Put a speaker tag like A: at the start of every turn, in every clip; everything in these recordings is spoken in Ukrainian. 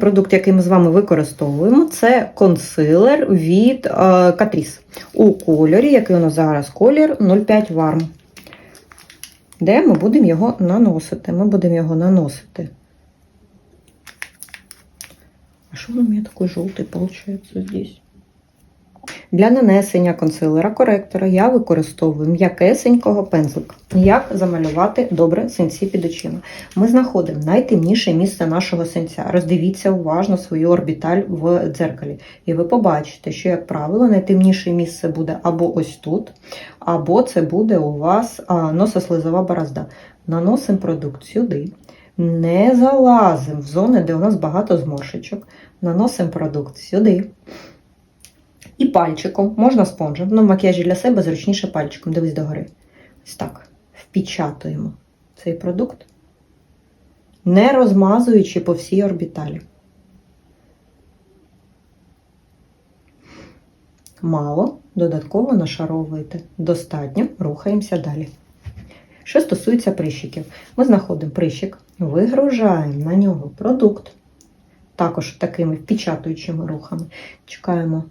A: Продукт, який ми з вами використовуємо, це консилер від Катріс Catrice у кольорі, який у нас зараз колір 05 Warm. Де ми будемо його наносити? Ми будемо його наносити. А що у мене такий жовтий виходить здесь? Для нанесення консилера коректора я використовую м'якесенького пензлика. Як замалювати добре синці під очима? Ми знаходимо найтемніше місце нашого синця. Роздивіться уважно свою орбіталь в дзеркалі. І ви побачите, що, як правило, найтемніше місце буде або ось тут, або це буде у вас носослизова борозда. Наносимо продукт сюди. Не залазимо в зони, де у нас багато зморшечок. Наносимо продукт сюди. І пальчиком, можна спонжем, ну в макіяжі для себе зручніше пальчиком, дивись догори. Ось так. Впечатуємо цей продукт, не розмазуючи по всій орбіталі. Мало, додатково нашаровуєте. Достатньо, рухаємося далі. Що стосується прищиків, ми знаходимо прищик, вигружаємо на нього продукт, також такими впечатуючими рухами. Чекаємо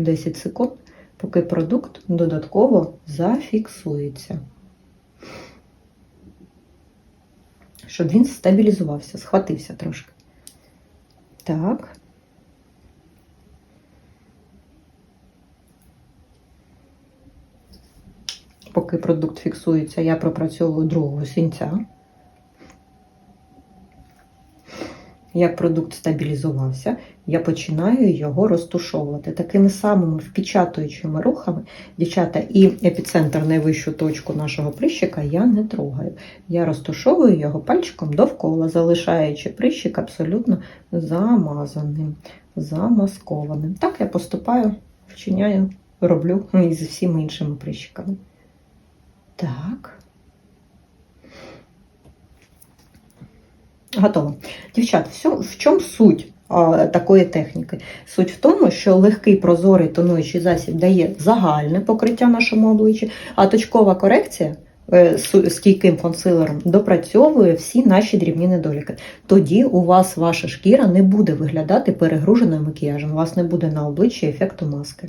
A: 10 секунд, поки продукт додатково зафіксується. Щоб він стабілізувався, схватився трошки. Так. Поки продукт фіксується, я пропрацьовую другого сінця. Як продукт стабілізувався, я починаю його розтушовувати. Такими самими впечатуючими рухами, дівчата, і епіцентр найвищу точку нашого прищика я не трогаю. Я розтушовую його пальчиком довкола, залишаючи прищик абсолютно замазаним, замаскованим. Так я поступаю, вчиняю, роблю із всіма іншими прищиками. Так. Готово. Дівчат, в чому суть такої техніки? Суть в тому, що легкий прозорий тонуючий засіб дає загальне покриття нашому обличчі, а точкова корекція е, з стійким консилером допрацьовує всі наші дрібні недоліки. Тоді у вас ваша шкіра не буде виглядати перегруженою макіяжем, у вас не буде на обличчі ефекту маски.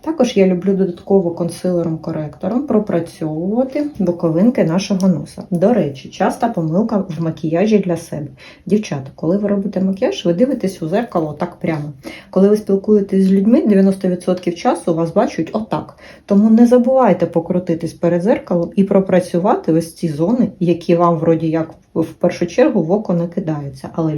A: Також я люблю додатково консилером-коректором пропрацьовувати боковинки нашого носа. До речі, часта помилка в макіяжі для себе. Дівчата, коли ви робите макіяж, ви дивитесь у зеркало так прямо. Коли ви спілкуєтесь з людьми, 90% часу вас бачать отак. Тому не забувайте покрутитись перед зеркалом і пропрацювати ось ці зони, які вам, вроді як, в першу чергу в око не кидаються. Але